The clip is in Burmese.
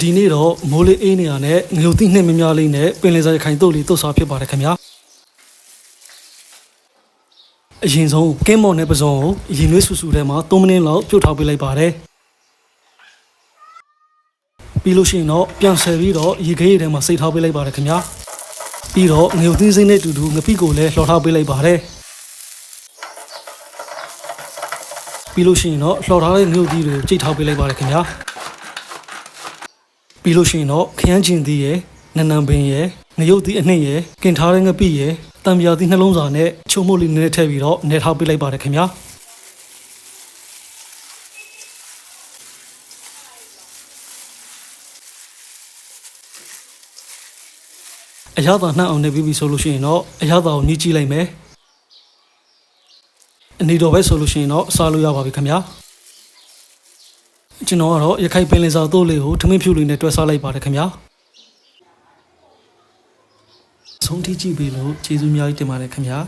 ဒီနေ့တော့မိုးလေးအေးနေရနဲ့ငရုတ်သီးနှင်းမများလေးနဲ့ပင်လယ်စာရခိုင်တုတ်လေးတုတ်စားဖြစ်ပါတယ်ခင်ဗျာအရင်ဆုံးကင်းမော်နဲ့ပစုံကိုရင်နွေးဆူဆူထဲမှာ3မိနစ်လောက်ပြုတ်ထားပေးလိုက်ပါတယ်ပြီးလို့ရှိရင်တော့ပြန်ဆယ်ပြီးတော့ရေခဲရည်ထဲမှာစိတ်ထားပေးလိုက်ပါတယ်ခင်ဗျာပြီးတော့ငရုတ်သီးစိမ့်နဲ့အတူတူငပိကိုလည်းလှော်ထားပေးလိုက်ပါတယ်ပြီးလို့ရှိရင်တော့လှော်ထားတဲ့ငရုတ်သီးတွေကိုကြိတ်ထားပေးလိုက်ပါတယ်ခင်ဗျာ ပြီးလို့ရှိရင်တော့ခရမ်းကျင်သီးရယ်နနံပင်ရယ်ငရုတ်သီးအနှိမ့်ရယ်ကင်ထားတဲ့ငပိရယ်တံပြာသီးနှလုံးစာနဲ့ချုံမို့လေးနည်းနည်းထည့်ပြီးတော့နေထားပေးလိုက်ပါတယ်ခင်ဗျာအရသာနှံ့အောင်နေပြီးပြီဆိုလို့ရှိရင်တော့အရသာကိုညှိကြည့်လိုက်မယ်အနေတော်ပဲဆိုလို့ရှိရင်တော့စားလို့ရပါပြီခင်ဗျာ ကျွန်တော်ကတော့ရခိုင်ပင်လယ်စာတို့လေးကိုထမင်းဖြူလေးနဲ့တွဲစားလိုက်ပါတယ်ခင်ဗျာဆုံးထိကြည့်ပေးလို့ကျေးဇူးအများကြီးတင်ပါတယ်ခင်ဗျာ